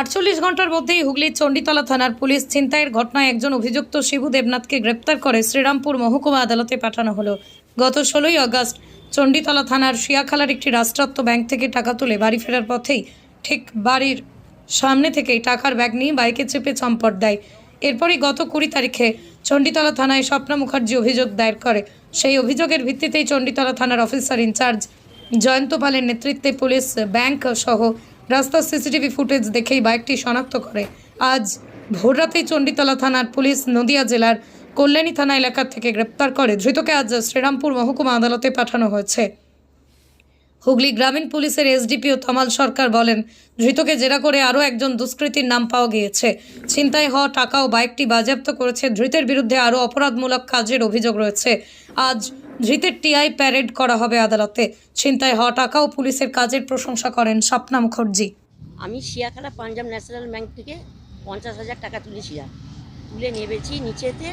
আটচল্লিশ ঘণ্টার মধ্যেই হুগলির চণ্ডীতলা থানার পুলিশ ছিনতাইয়ের ঘটনায় একজন অভিযুক্ত শিবু দেবনাথকে গ্রেপ্তার করে শ্রীরামপুর মহকুমা আদালতে পাঠানো হলো। গত ষোলোই আগস্ট চণ্ডীতলা থানার শিয়াখালার একটি রাষ্ট্রায়ত্ত ব্যাংক থেকে টাকা তুলে বাড়ি ফেরার পথেই ঠিক বাড়ির সামনে থেকেই টাকার ব্যাগ নিয়ে বাইকে চেপে চম্পট দেয়। এরপরই গত কুড়ি তারিখে চণ্ডীতলা থানায় স্বপ্না মুখার্জি অভিযোগ দায়ের করে। সেই অভিযোগের ভিত্তিতেই চণ্ডীতলা থানার অফিসার ইনচার্জ জয়ন্ত পালের নেতৃত্বে পুলিশ ব্যাংক সহ রাস্তার সিসিটিভি ফুটেজ দেখেই বাইকটি শনাক্ত করে। আজ ভোররাতেই চণ্ডীতলা থানার পুলিশ নদিয়া জেলার কল্যাণী থানা এলাকা থেকে গ্রেপ্তার করে। ধৃতকে আজ শ্রীরামপুর মহকুমা আদালতে পাঠানো হয়েছে। হুগলি গ্রামীণ পুলিশের এসডিপিও তমাল সরকার বলেন, ধৃতকে জেরা করে আরও একজন দুষ্কৃতীর নাম পাওয়া গিয়েছে। ছিনতাই হওয়া টাকা ও বাইকটি বাজেয়াপ্ত করেছে। ধৃতের বিরুদ্ধে আরও অপরাধমূলক কাজের অভিযোগ রয়েছে। আজ ধৃতের টিআই প্যারেড করা হবে আদালতে। ছিনতাই হওয়া টাকা ও পুলিশের কাজের প্রশংসা করেন স্বপ্না মুখার্জি আমি শিয়াখালা পাঞ্জাব ন্যাশনাল ব্যাংক থেকে পঞ্চাশ হাজার টাকা তুলেছিলাম। তুলে নেবেছি নিচেতে,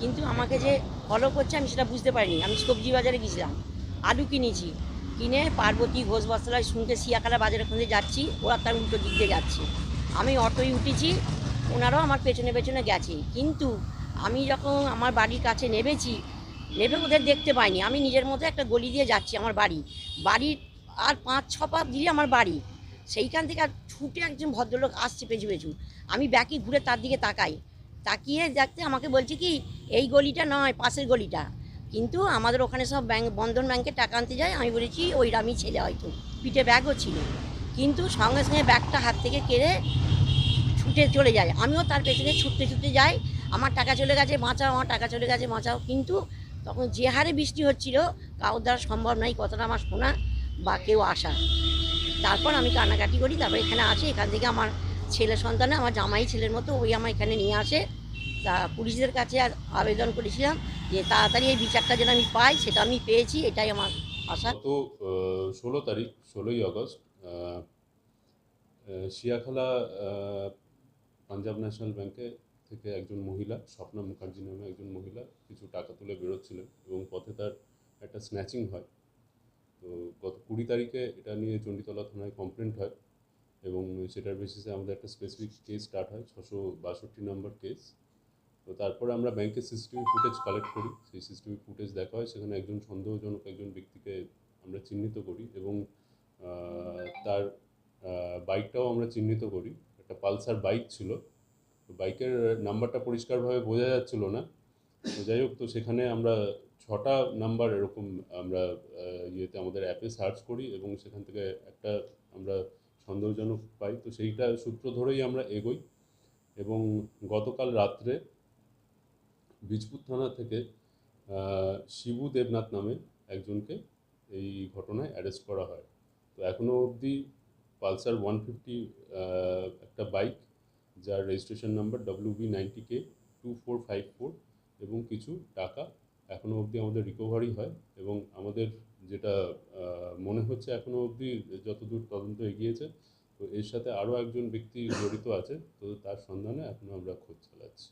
কিন্তু আমাকে যে ফলো করছে আমি সেটা বুঝতে পারিনি। আমি সবজি বাজারে গেছিলাম। আলু কিনেছি। কিনে পার্বতী ঘোষ বস্ত্রালয় শুনতে শিয়াখালা বাজারে খুঁজে যাচ্ছি, ওরা তার উল্টো দিক দিয়ে যাচ্ছে। আমি অটোই উঠেছি, ওনারাও আমার পেছনে পেছনে গেছে। কিন্তু আমি যখন আমার বাড়ির কাছে নেবেছি নেবে ওদের দেখতে পাইনি। আমি নিজের মতো একটা গলি দিয়ে যাচ্ছি আমার বাড়ি। বাড়ির আর পাঁচ, ছ পা দিয়ে আমার বাড়ি। সেইখান থেকে আর ছুটে একজন ভদ্রলোক আসছে পেছু পেছু। আমি ব্যাকে ঘুরে তার দিকে তাকাই। তাকিয়ে দেখতে আমাকে বলছে কি, এই গলিটা নয়, পাশের গলিটা। কিন্তু আমাদের ওখানে সব ব্যাংক, বন্ধন ব্যাংকে টাকা আনতে যায়। আমি বলেছি, ওই রামি ছেলে হয়তো। পিঠে ব্যাগও ছিল কিন্তু সঙ্গে সঙ্গে ব্যাগটা হাত থেকে কেড়ে ছুটে চলে যায়। আমিও তার পেছনে ছুটতে ছুটতে যাই। আমার টাকা চলে গেছে, বাঁচাও, আমার টাকা চলে গেছে, বাঁচাও। কিন্তু তখন যে হারে বৃষ্টি হচ্ছিল, কারোর দ্বারা সম্ভব নয় কথাটা আমার শোনা বা কেউ আসা তারপর আমি কান্নাকাটি করি, তারপর এখানে আসি। এখান থেকে আমার ছেলে সন্তানে, আমার জামাই ছেলের মতো, ওই আমার এখানে নিয়ে আসে। তা পুলিশদের কাছে আর আবেদন করেছিলাম যে তাড়াতাড়ি এই বিচারটা যেন আমি পাই, সেটা আমি পেয়েছি, এটাই আমার আশা। তো ষোলো তারিখ, ষোলোই আগস্ট শিয়াখালা পাঞ্জাব ন্যাশনাল ব্যাংকে থেকে একজন মহিলা, স্বপ্না মুখার্জি নামে একজন মহিলা, কিছু টাকা তুলে বেরোচ্ছিলেন এবং পথে তার একটা স্ন্যাচিং হয়। তো গত কুড়ি তারিখে এটা নিয়ে চণ্ডীতলা থানায় কমপ্লেন্ট হয় এবং সেটার বেসিসে আমাদের একটা স্পেসিফিক কেস স্টার্ট হয়, ছশো বাষট্টি নম্বর কেস তো তারপরে আমরা ব্যাংকের সিসিটিভি ফুটেজ কালেক্ট করি। সেই সিসিটিভি ফুটেজ দেখা হয়, সেখানে একজন সন্দেহজনক একজন ব্যক্তিকে আমরা চিহ্নিত করি এবং তার বাইকটাও আমরা চিহ্নিত করি। একটা পালসার বাইক ছিল। বাইকের নাম্বারটা পরিষ্কারভাবে বোঝা যাচ্ছিল না। তো যাই হোক, তো সেখানে আমরা ছটা নাম্বার এরকম আমরা ইয়েতে আমাদের অ্যাপে সার্চ করি এবং সেখান থেকে একটা আমরা সন্দেহজনক পাই। তো সেইটা সূত্র ধরেই আমরা এগোই এবং গতকাল রাত্রে বীজপুর থানা থেকে শিবু দেবনাথ নামে একজনকে এই ঘটনায় অ্যারেস্ট করা হয়। তো এখনও অবধি পালসার ওয়ান ফিফটি একটা বাইক যার registration number W B ninety K two four five four এবং কিছু টাকা এখনও অবধি আমাদের রিকভারি হয় এবং আমাদের যেটা মনে হচ্ছে এখনও অবধি যতদূর তদন্ত এগিয়েছে, তো এর সাথে আরও একজন ব্যক্তি জড়িত আছে, তো তার সন্ধানে এখনও আমরা খোঁজ চালাচ্ছি।